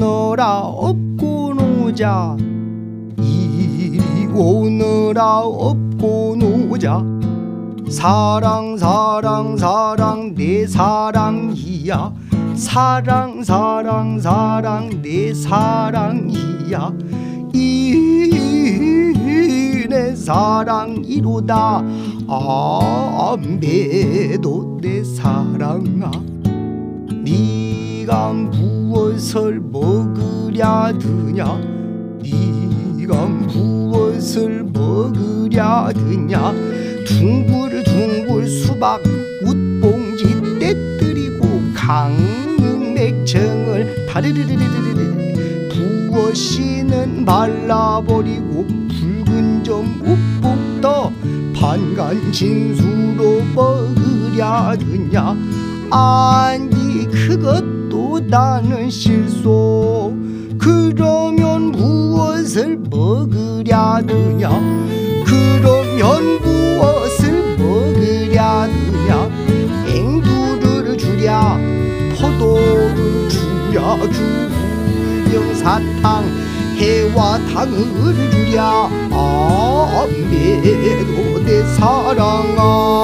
오느라 업고 노자. 이리 오느라 업고 노자. 사랑 사랑 사랑 내 사랑이야. 사랑 사랑 사랑 내 사랑이야. 이내 사랑이로다. 아매도 내 사랑아. 네가 무엇을 먹으랴 드냐? 네가 무엇을 먹으랴 드냐? 둥글둥글 수박 웃봉지 떼뜨리고 강릉맥청을 바르르르르르르 부어씨는 발라버리고 붉은 점 웃복 떠 반간 진수로 먹으랴 드냐? 아니 그것 도 나는 실소. 그러면 무엇을 먹으랴 드냐? 그러면 무엇을 먹으랴 드냐? 앵두를 주랴 포도를 주랴 주영 사탕 해와 당을 주랴. 아매도 내 사랑아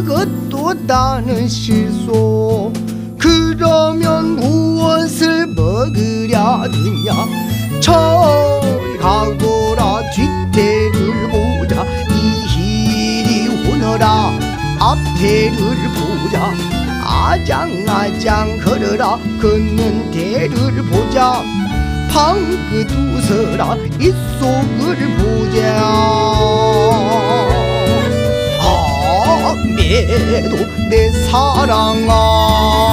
그것도 나는 실소. 그러면 무엇을 먹으랴 드냐? 저리 가거라 뒤태를 보자. 이리 오너라 앞태를 보자. 아장아장 걸어라 걷는 대를 보자. 방긋 웃어라 이 속을 보자 아매도 내 사랑아